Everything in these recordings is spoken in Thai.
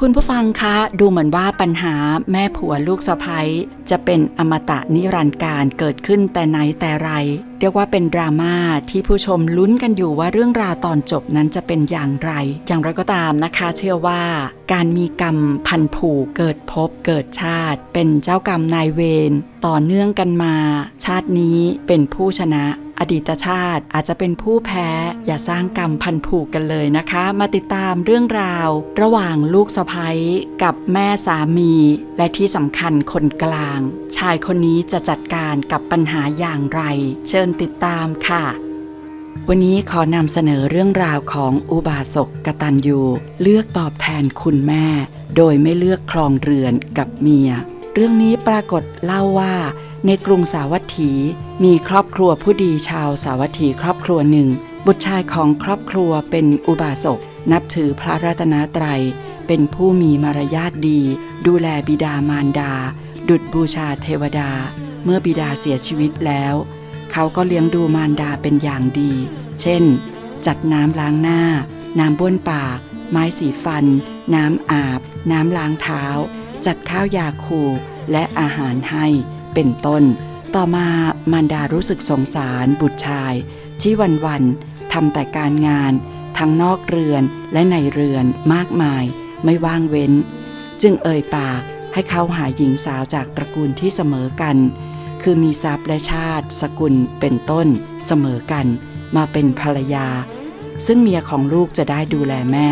คุณผู้ฟังคะ ดูเหมือนว่าปัญหาแม่ผัวลูกสะพ้ยจะเป็นอมตะนิรันดร์การเกิดขึ้นแต่ไหนแต่ไร เรียกว่าเป็นดราม่าที่ผู้ชมลุ้นกันอยู่ว่าเรื่องราวตอนจบนั้นจะเป็นอย่างไร อย่างไรก็ตามนะคะ เชื่อว่า การมีกรรมพันผูกเกิดภพเกิดชาติ เป็นเจ้ากรรมนายเวรต่อเนื่องกันมา ชาตินี้เป็นผู้ชนะ อดีตชาติอาจจะเป็นผู้แพ้ อย่าสร้างกรรมพันผูกกันเลยนะคะ มาติดตามเรื่องราว ระหว่างลูกสะพ้ยกับแม่สามี และที่สำคัญคนกลาง ชายคนนี้จะจัดการกับปัญหาอย่างไร เชิญติดตามค่ะ วันนี้ขอนำเสนอเรื่องราวของอุบาสกกตัญญูเลือกตอบแทนคุณแม่ โดยไม่เลือกครองเรือนกับเมีย เรื่องนี้ปรากฏเล่าว่า ในกรุงสาวัตถีมีครอบครัวผู้ดีชาวสาวัตถีครอบครัวหนึ่ง บุตรชายของครอบครัวเป็นอุบาสกนับถือพระรัตนตรัย เป็นผู้มีมารยาทดี ดูแลบิดามารดา ดุจบูชาเทวดา เมื่อบิดาเสียชีวิตแล้ว เขาก็เลี้ยงดูมารดาเป็นอย่างดี เช่น จัดน้ำล้างหน้า น้ำบ้วนปาก ไม้สีฟัน น้ำอาบ น้ำล้างเท้า จัดข้าวยาคูและอาหารให้เป็นต้น ต่อมามารดารู้สึกสงสารบุตรชาย ที่วันๆทำแต่การงาน ทั้งนอกเรือนและในเรือนมากมาย ไม่ว่างเว้น จึงเอ่ยปากให้เขาหาหญิงสาวจากตระกูลที่เสมอกัน คือมีทรัพย์และชาติ สกุลเป็นต้น เสมอกัน มาเป็นภรรยา ซึ่งเมียของลูกจะได้ดูแลแม่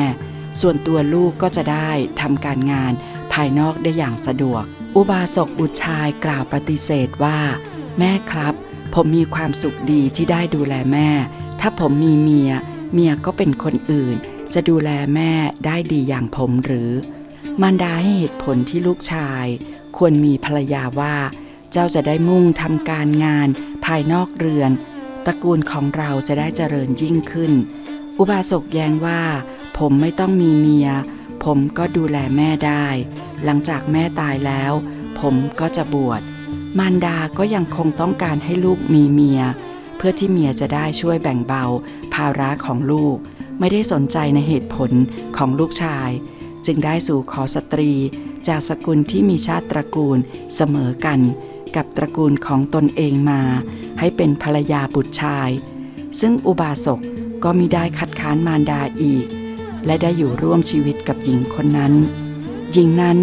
ส่วนตัวลูกก็จะได้ทำการงาน ภายนอกได้อย่างสะดวก อุบาสกบุตรชายกล่าวปฏิเสธว่า แม่ครับ ผมมีความสุขดีที่ได้ดูแลแม่ ถ้าผมมีเมีย เมียก็เป็นคนอื่น จะดูแลแม่ได้ดีอย่างผมหรือ มารดาให้เหตุผลที่ลูกชาย ควรมีภรรยาว่า เจ้าจะได้มุ่งทำการงานภายนอกเรือนตระกูลของเราจะได้เจริญยิ่งขึ้น อุบาสกแย้งว่า ผมไม่ต้องมีเมีย ผมก็ดูแลแม่ได้ หลังจากแม่ตายแล้ว ผมก็จะบวช มารดาก็ยังคงต้องการให้ลูกมีเมีย เพื่อที่เมียจะได้ช่วยแบ่งเบา ภาระของลูก ไม่ได้สนใจในเหตุผลของลูกชาย จึงได้สู่ขอสตรี จากสกุลที่มีชาติตระกูลเสมอกัน กับตระกูลของตนเองมา ให้เป็นภรรยาบุตรชาย ซึ่งอุบาสกก็มิได้คัดค้านมารดาอีก และได้อยู่ร่วมชีวิตกับหญิงคนนั้น หญิงนั้น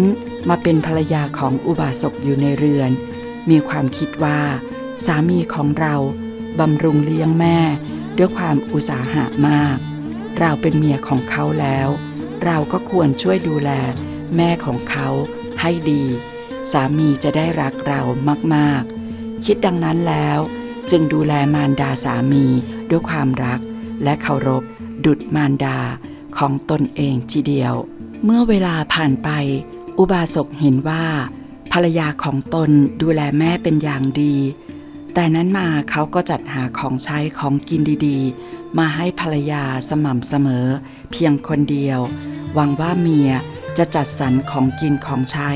มาเป็นภรรยาของอุบาสกอยู่ในเรือน มีความคิดว่า สามีของเราบำรุงเลี้ยงแม่ ด้วยความอุตสาหะมาก เราเป็นเมียของเขาแล้ว เราก็ควรช่วยดูแล แม่ของเขาให้ดี สามีจะได้รักเรามากๆ คิดดังนั้นแล้ว จึงดูแลมารดาสามีด้วยความรัก และเคารพ ดุจมารดาของตนเองทีเดียว เมื่อเวลาผ่านไป อุบาสกเห็นว่า ภรรยาของตนดูแลแม่เป็นอย่างดี แต่นั้นมาเขาก็จัดหาของใช้ของกินดีๆ มาให้ภรรยาสม่ำเสมอ เพียงคนเดียว หวังว่าเมียจะจัดสรรของกินของใช้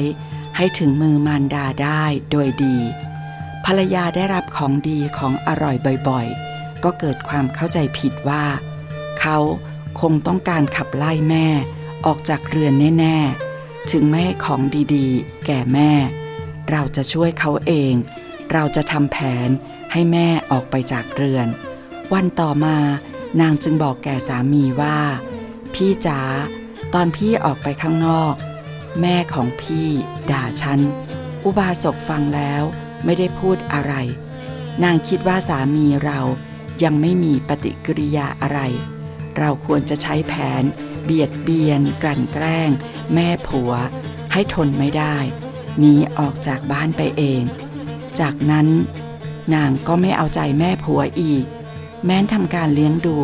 ให้ถึงมือมารดาได้โดยดี ภรรยาได้รับของดีของอร่อยบ่อยๆ ก็เกิดความเข้าใจผิดว่า เขาคงต้องการขับไล่แม่ ออกจากเรือนแน่ ๆ ถึงไม่ให้ของดีๆ แก่แม่ เราจะช่วยเขาเอง เราจะทำแผนให้แม่ออกไปจากเรือน วันต่อมานางจึงบอกแก่สามีว่า พี่จ๋าตอนพี่ออกไปข้างนอก แม่ของพี่ด่าฉัน อุบาสกฟังแล้วไม่ได้พูดอะไร นางคิดว่าสามีเรายังไม่มีปฏิกิริยาอะไร เราควรจะใช้แผน เบียดเบียน กลั่นแกล้ง แม่ผัว ให้ทนไม่ได้หนีออกจากบ้านไปเอง จากนั้นนางก็ไม่เอาใจแม่ผัวอีก แม้นทำการเลี้ยงดู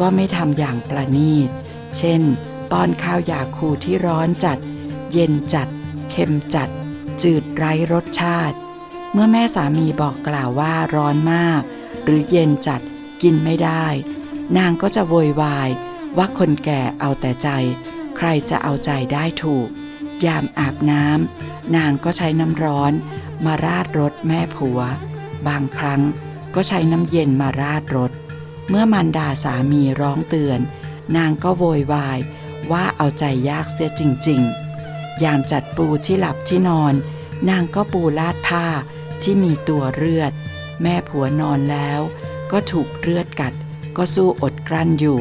ก็ไม่ทำอย่างประณีต เช่น ป้อนข้าวยาคูที่ร้อนจัด เย็นจัด เค็มจัด จืดไร้รสชาติ เมื่อแม่สามีบอกกล่าวว่าร้อนมาก หรือเย็นจัดกินไม่ได้ นางก็จะโวยวาย ว่าคนแก่เอาแต่ใจ ใครจะเอาใจได้ถูก ยามอาบน้ำนางก็ใช้น้ำร้อน มาราดรถแม่ผัว บางครั้งก็ใช้น้ำเย็นมาราดรถ เมื่อมันดาสามีร้องเตือน นางก็โวยวายว่าเอาใจยากเสียจริง ๆ ยามจัดปูที่หลับที่นอน นางก็ปูลาดผ้าที่มีตัวเลือด แม่ผัวนอนแล้ว ก็ถูกเลือดกัด ก็สู้อดกลั้นอยู่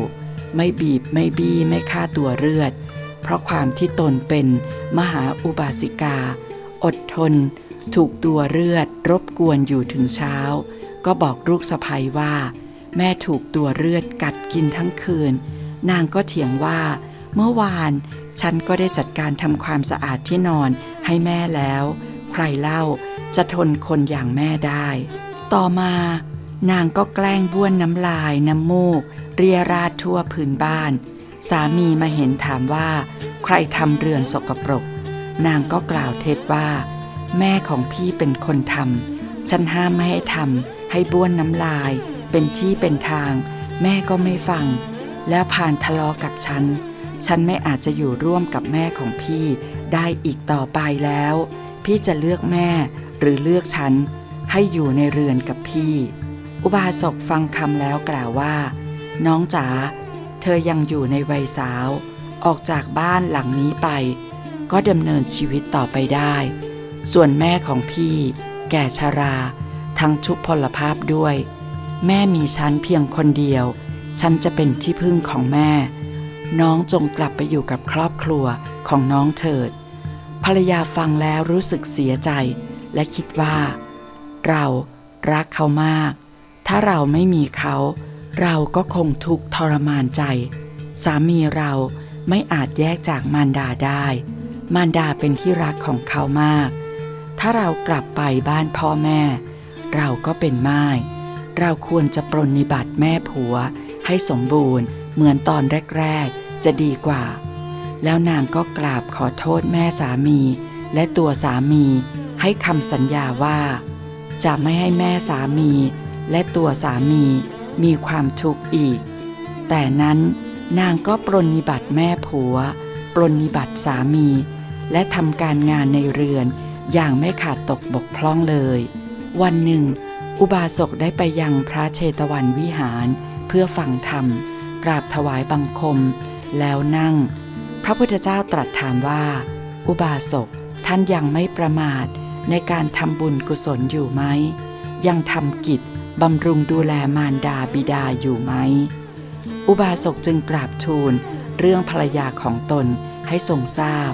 ไม่บีบไม่บี้ไม่ฆ่าตัวเลือด เพราะความที่ตนเป็นมหาอุบาสิกา อดทน ถูกตัวเลือด รบกวนอยู่ถึงเช้า ก็บอกลูกสะใภ้ว่า แม่ถูกตัวเลือดกัดกินทั้งคืน นางก็เถียงว่า เมื่อวานฉันก็ได้จัดการทำความสะอาดที่นอนให้แม่แล้ว ใครเล่าจะทนคนอย่างแม่ได้ ต่อมา นางก็แกล้งบ้วนน้ำลายน้ำมูก เรียราดทั่วพื้นบ้าน สามีมาเห็นถามว่า ใครทำเรือนสกปรก นางก็กล่าวเท็จว่า แม่ของพี่เป็นคนทำฉันห้ามไม่ให้ทำให้บ้วนน้ำลาย เป็นที่เป็นทาง แม่ก็ไม่ฟัง แล้วผ่านทะเลาะกับฉัน ฉันไม่อาจจะอยู่ร่วมกับแม่ของพี่ ได้อีกต่อไปแล้ว พี่จะเลือกแม่หรือเลือกฉัน ให้อยู่ในเรือนกับพี่ อุบาสกฟังคำแล้วกล่าวว่า น้องจ๋าเธอยังอยู่ในวัยสาว ออกจากบ้านหลังนี้ไป ก็ดำเนินชีวิตต่อไปได้ ส่วนแม่ของพี่ แก่ชรา ทั้งทุพพลภาพด้วย แม่มีฉันเพียงคนเดียว ฉันจะเป็นที่พึ่งของแม่ น้องจงกลับไปอยู่กับครอบครัวของน้องเถิด ภรรยาฟังแล้วรู้สึกเสียใจ และคิดว่า เรารักเขามาก ถ้าเราไม่มีเขา เราก็คงทุกข์ทรมานใจ สามีเราไม่อาจแยกจากมารดาได้ มารดาเป็นที่รักของเขามาก ถ้าเรากลับไปบ้านพ่อแม่ เราก็เป็นไม้เราควรจะปรนนิบัติแม่ผัว ให้สมบูรณ์ เหมือนตอนแรก ๆ จะดีกว่า แล้วนางก็กราบขอโทษแม่สามี และตัวสามีให้คำสัญญาว่า จะไม่ให้แม่สามี และตัวสามีมีความทุกข์อีก แต่นั้นนางก็ปรนนิบัติแม่ผัว ปรนนิบัติสามี และทำการงานในเรือนอย่างไม่ขาดตกบกพร่องเลย วันหนึ่ง อุบาสกได้ไปยังพระเชตวันวิหาร เพื่อฟังธรรม กราบถวายบังคม แล้วนั่ง พระพุทธเจ้าตรัสถามว่า อุบาสกท่านยังไม่ประมาทในการทำบุญกุศลอยู่ไหม ยังทำกิจ บำรุงดูแลมารดาบิดาอยู่ไหม อุบาสกจึงกราบทูลเรื่องภรรยาของตนให้ทรงทราบ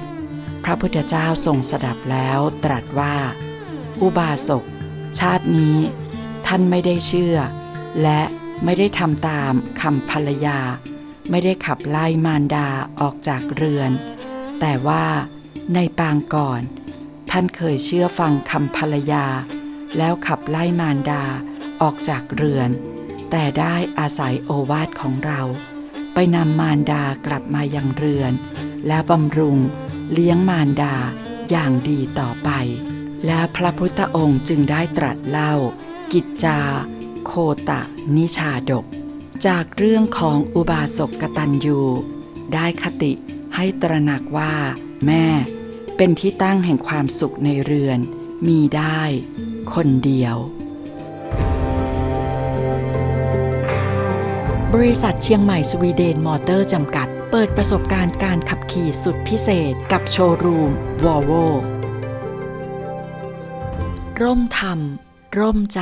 พระพุทธเจ้าทรงสดับแล้วตรัสว่า อุบาสก ชาตินี้ ท่านไม่ได้เชื่อ และไม่ได้ทำตามคำภรรยา ไม่ได้ขับไล่มารดาออกจากเรือน แต่ว่าในปางก่อน ท่านเคยเชื่อฟังคำภรรยา แล้วขับไล่มารดา ออกจากเรือน แต่ได้อาศัยโอวาทของเรา ไปนำมารดากลับมายังเรือน และบำรุงเลี้ยงมารดาอย่างดีต่อไป และพระพุทธองค์จึงได้ตรัสเล่า กิจจา โคตะ นิชาดก จากเรื่องของอุบาสกกตัญญูได้คติให้ตระหนักว่า แม่ เป็นที่ตั้งแห่งความสุขในเรือน มีได้ คนเดียว บริษัทเชียงใหม่สวีเดนมอเตอร์จำกัด เปิดประสบการณ์การขับขี่สุดพิเศษกับโชว์รูมวอลโวร่มธรรม ร่มใจ